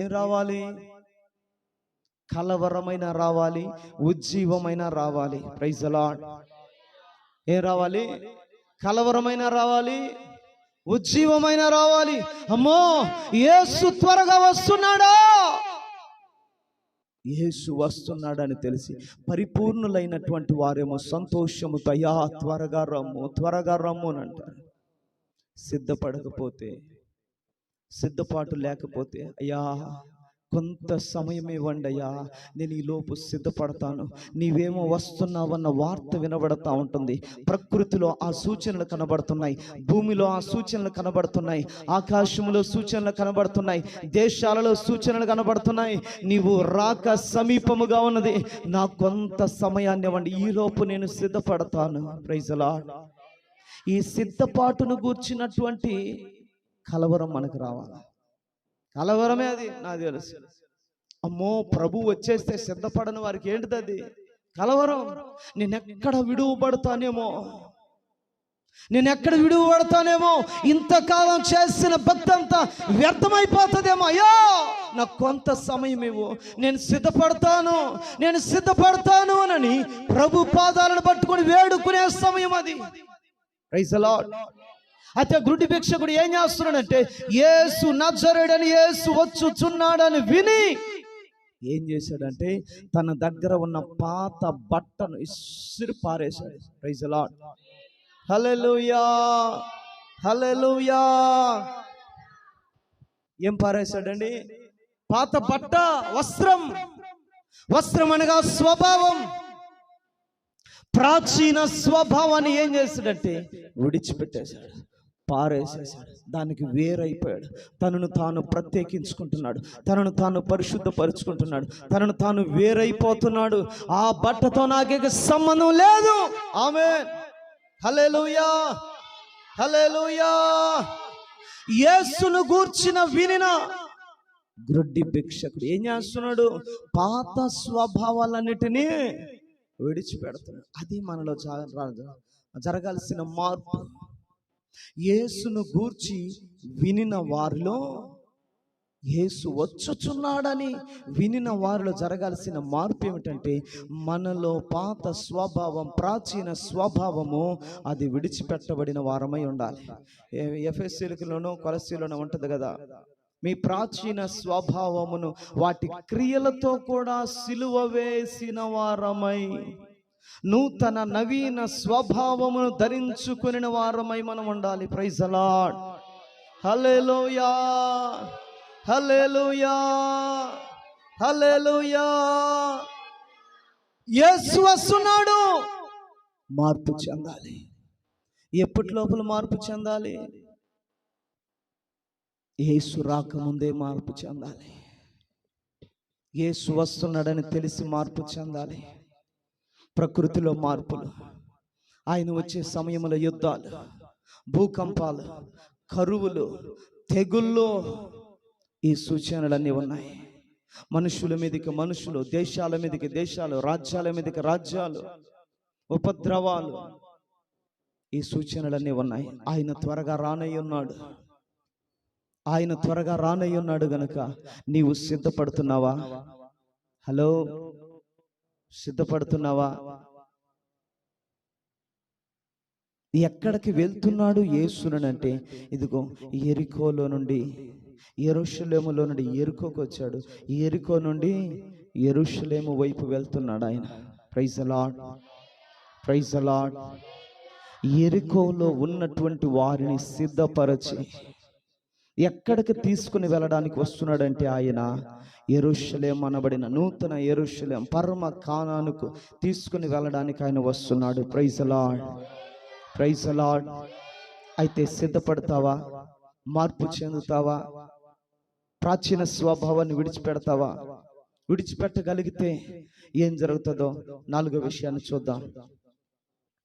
ఏం రావాలి? కలవరమైన రావాలి ఉజ్జీవమైన రావాలి. ప్రైజ్ అలాడ్ ఏం రావాలి? కలవరమైన రావాలి ఉజ్జీవమైన రావాలి. అమ్మో యేసు త్వరగా వస్తున్నాడా? యేసు వస్తున్నాడని తెలిసి పరిపూర్ణులైనటువంటి వారేమో సంతోషముతో అయ్యా త్వరగా రమ్ము త్వరగా రమ్ము అని అంటారు. సిద్ధపడకపోతే సిద్ధపాటు లేకపోతే అయ్యా కొంత సమయం ఇవ్వండి అయ్యా నేను ఈ లోపు సిద్ధపడతాను. నీవేమో వస్తున్నావన్న వార్త వినబడతా ఉంటుంది. ప్రకృతిలో ఆ సూచనలు కనబడుతున్నాయి. భూమిలో ఆ సూచనలు కనబడుతున్నాయి. ఆకాశంలో సూచనలు కనబడుతున్నాయి. దేశాలలో సూచనలు కనబడుతున్నాయి. నీవు రాక సమీపముగా ఉన్నది. నా కొంత సమయాన్ని ఇవ్వండి. ఈ లోపు నేను సిద్ధపడతాను. ప్రైజలా ఈ సిద్ధపాటును గూర్చినటువంటి కలవరం మనకు రావాలి? కలవరమే అది నాకు తెలుసు. అమ్మో ప్రభు వచ్చేస్తే సిద్ధపడని వారికి ఏంటిది అది? కలవరం. నేనెక్కడ విడువబడతానేమో? నేనెక్కడ విడువబడతానేమో? ఇంతకాలం చేసిన భక్తి అంతా వ్యర్థమైపోతుందేమో? అయ్యో నాకు కొంత సమయం ఇవ్వు. నేను సిద్ధపడతాను. నేను సిద్ధపడతాను అని ప్రభు పాదాలను పట్టుకొని వేడుకునే సమయం అది. ప్రైజ్ అయితే గుడ్డి భిక్షకుడు ఏం చేస్తున్నాడంటే ఏసు నజరుడని ఏసు వచ్చుచున్నాడని విని ఏం చేశాడంటే తన దగ్గర ఉన్న పాత బట్టను ఇసురు పారేశాడు. ప్రైజ్ లాడ్ హలెలుయా హలెలుయా ఏం పారేశాడండి? పాత బట్ట వస్త్రం. వస్త్రం అనగా స్వభావం. ప్రాచీన స్వభావాన్ని ఏం చేశాడంటే విడిచిపెట్టేశాడు. పారేసేసాడు దానికి వేరైపోయాడు. తనను తాను ప్రత్యేకించుకుంటున్నాడు. తనను తాను పరిశుద్ధపరుచుకుంటున్నాడు. తనను తాను వేరైపోతున్నాడు. ఆ బట్టతో నాకే సంబంధం లేదు. ఆమె హలేలుయా హలేలుయా యేసును గూర్చిన వినిన గ్రుడ్డి భిక్షకుడు ఏం చేస్తున్నాడు? పాత స్వభావాలన్నిటినీ విడిచిపెడుతున్నాడు. అది మనలో జరగాల్సిన మార్పు. యేసును గూర్చి వినిన వారిలో యేసు వచ్చుచున్నాడని వినిన వారిలో జరగాల్సిన మార్పు ఏమిటంటే మనలో పాత స్వభావం ప్రాచీన స్వభావము అది విడిచిపెట్టబడిన వారమై ఉండాలి. ఎఫ్ఎస్సీలకులోనూ కొలసీలోనూ ఉంటుంది కదా. మీ ప్రాచీన స్వభావమును వాటి క్రియలతో కూడా సిలువ వేసిన వారమై నూతన నవీన స్వభావమును ధరించుకుని వారమై మనం ఉండాలి. ప్రైజ్ అలాడ్ హలేలోయా హలేలోయా హలేలోయా యేసు వస్తున్నాడు. మార్పు చెందాలి. ఎప్పటి లోపల మార్పు చెందాలి? యేసు రాకముందే మార్పు చెందాలి. యేసు వస్తున్నాడని తెలిసి మార్పు చెందాలి. ప్రకృతిలో మార్పులు. ఆయన వచ్చే సమయంలో యుద్ధాలు భూకంపాలు కరువులు తెగుల్లో ఈ సూచనలన్నీ ఉన్నాయి. మనుషుల మీదకి మనుషులు దేశాల మీదకి దేశాలు రాజ్యాల మీదకి రాజ్యాలు ఉపద్రవాలు. ఈ సూచనలన్నీ ఉన్నాయి. ఆయన త్వరగా రానయ్య ఉన్నాడు. ఆయన త్వరగా రానయ్యున్నాడు ఉన్నాడు గనుక నీవు సిద్ధపడుతున్నావా? హలో? సిద్ధపడుతున్నావా? ఎక్కడికి వెళ్తున్నాడు యేసునంటే ఇదిగో ఎరికోలో నుండి ఎరుషలేములో నుండి ఎరుకోకు వచ్చాడు. ఎరికో నుండి ఎరుషలేము వైపు వెళ్తున్నాడు ఆయన. ప్రైజ్ అలాడ్ ప్రైజ్ అలాడ్ ఎరికోలో ఉన్నటువంటి వారిని సిద్ధపరచి. ఎక్కడికి తీసుకుని వెళ్ళడానికి వస్తున్నాడంటే ఆయన ఎరుషలేం అనబడిన నూతన ఎరుషలేం పరమ కానానుకు తీసుకుని వెళ్ళడానికి ఆయన వస్తున్నాడు. ప్రైజలాడ్ ప్రైజలాడ్ అయితే సిద్ధపడతావా? మార్పు చెందుతావా? ప్రాచీన స్వభావాన్ని విడిచిపెడతావా? విడిచిపెట్టగలిగితే ఏం జరుగుతుందో నాలుగో విషయాన్ని చూద్దాం.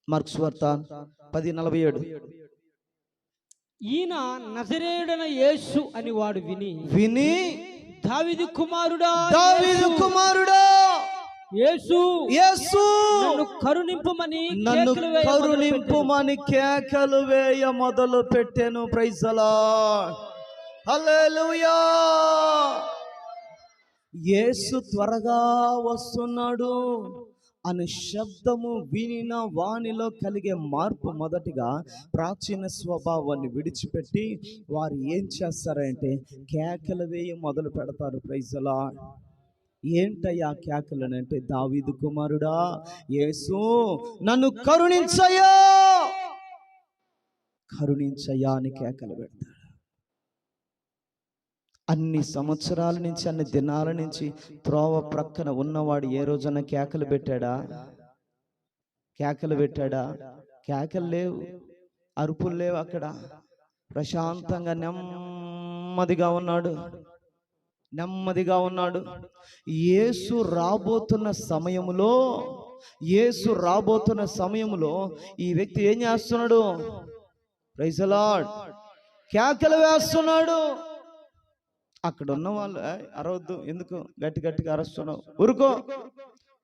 మార్క్స్ వార్త పది నలభై ఏడు. ఈయన నజరేయుడన యేసు అని వాడు విని విని దావిది కుమారుడా దావీదు కుమారుడా యేసు యేసు. నన్ను కరుణింపమని నన్ను కేకలు వేయ మొదలుపెట్టెను. కరుణింపుమని కేకలు వేయ మొదలు పెట్టాను ప్రైజలా హల్లెలూయా. యేసు త్వరగా వస్తున్నాడు. అనే శబ్దము వినిన వానిలో కలిగే మార్పు మొదటిగా ప్రాచీన స్వభావాన్ని విడిచిపెట్టి వారు ఏం చేస్తారంటే కేకలు వేయి మొదలు పెడతారు. ప్రైజలా ఏంటయ్యా కేకలు అంటే? దావీదు కుమారుడా యేసు నన్ను కరుణించయ్యా. కరుణించయ్యా అని కేకలు పెడతారు. అన్ని సంవత్సరాల నుంచి అన్ని దినాల నుంచి త్రోవ ప్రక్కన ఉన్నవాడు ఏ రోజున కేకలు పెట్టాడా? కేకలు పెట్టాడా? కేకలు లేవు. అరుపులు లేవు అక్కడ. ప్రశాంతంగా నెమ్మదిగా ఉన్నాడు. నెమ్మదిగా ఉన్నాడు. యేసు రాబోతున్న సమయంలో యేసు రాబోతున్న సమయంలో ఈ వ్యక్తి ఏం చేస్తున్నాడు? ప్రైజలాడ్ కేకలు వేస్తున్నాడు. అక్కడ ఉన్న వాళ్ళు "ఏయ్, అరవద్దు ఎందుకు గట్టి గట్టిగా అరుస్తున్నావు? ఊరుకో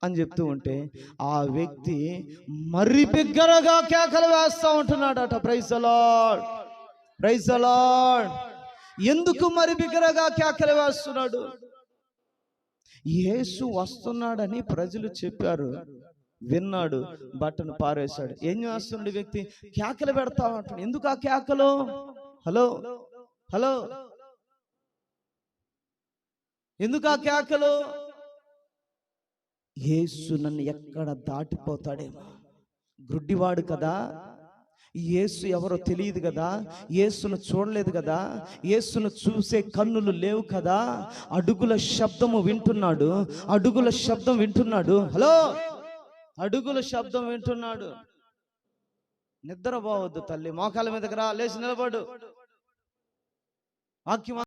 అని చెప్తూ ఉంటే ఆ వ్యక్తి మరి బిగ్గరగా కేకలు వేస్తా ఉంటున్నాడట. ప్రైజలాడ్ ప్రైజలాడ్ ఎందుకు మరి బిగ్గరగా కేకలు వేస్తున్నాడు? యేసు వస్తున్నాడని ప్రజలు చెప్పారు. విన్నాడు బట్టను పారేశాడు. ఏం చేస్తుండే వ్యక్తి? కేకలు పెడతా ఉంటాడు ఎందుకు ఆ కేకలు? హలో? హలో? ఎందుకు ఆ కేకలు? యేసు నన్ను ఎక్కడ దాటిపోతాడేమో? గ్రుడ్డివాడు కదా. యేసు ఎవరో తెలియదు కదా. యేసును చూడలేదు కదా. యేసును చూసే కన్నులు లేవు కదా. అడుగుల శబ్దము వింటున్నాడు. అడుగుల శబ్దం వింటున్నాడు. హలో? అడుగుల శబ్దం వింటున్నాడు. నిద్రపోవద్దు తల్లి. మోకాల మీదకి రా. లేచి నిలబడు. వాక్యం